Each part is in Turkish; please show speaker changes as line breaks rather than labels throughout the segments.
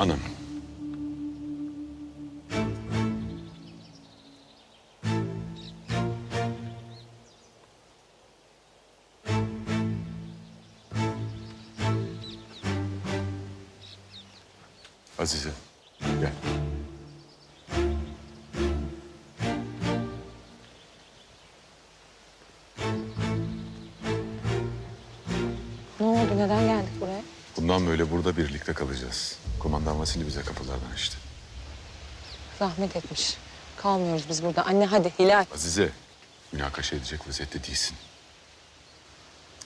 Anam. Azize, gel.
Ne oldu? Neden geldik buraya?
Bundan böyle burada birlikte kalacağız. Kumandan Vasili bize kapılardan açtı.
Zahmet etmiş. Kalmıyoruz biz burada. Anne hadi Hilal.
Azize, münakaşa edecek vaziyette değilsin.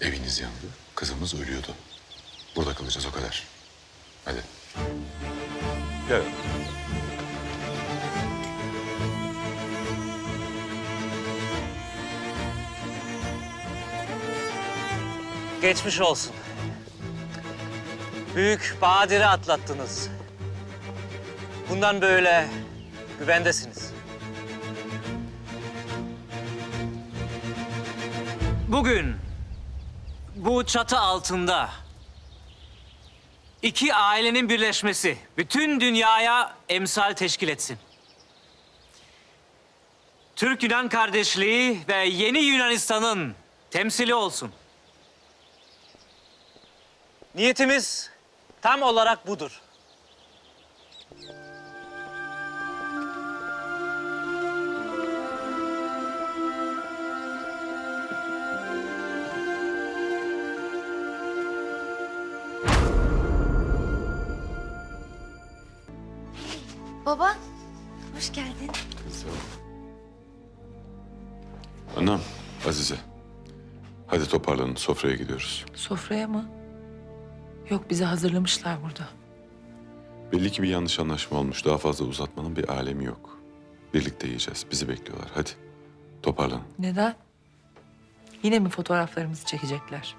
Eviniz yandı, kızımız ölüyordu. Burada kalacağız o kadar. Hadi. Gel.
Geçmiş olsun. Büyük badire atlattınız. Bundan böyle güvendesiniz. Bugün bu çatı altında iki ailenin birleşmesi bütün dünyaya emsal teşkil etsin. Türk-Yunan kardeşliği ve yeni Yunanistan'ın temsili olsun. Niyetimiz tam olarak budur.
Baba, hoş geldin.
Kızım. Anam, Azize. Hadi toparlanın, sofraya gidiyoruz.
Sofraya mı? Yok bizi hazırlamışlar burada.
Belli ki bir yanlış anlaşma olmuş. Daha fazla uzatmanın bir alemi yok. Birlikte yiyeceğiz. Bizi bekliyorlar. Hadi. Toparlanın.
Neden? Yine mi fotoğraflarımızı çekecekler?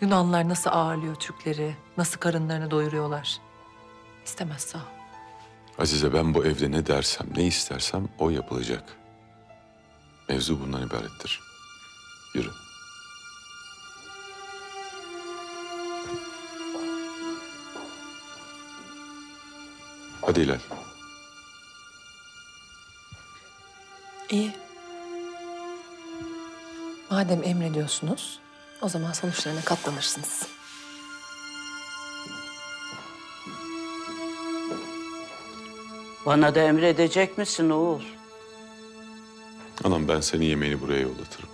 Yunanlılar nasıl ağırlıyor Türkleri, nasıl karınlarını doyuruyorlar? İstemez sağ ol.
Azize ben bu evde ne dersem, ne istersem o yapılacak. Mevzu bundan ibarettir. Yürü. Hadi Hilal.
İyi. Madem emrediyorsunuz, o zaman sonuçlarına katlanırsınız.
Bana da emredecek misin oğul?
Anam ben seni yemeğini buraya yollatırım.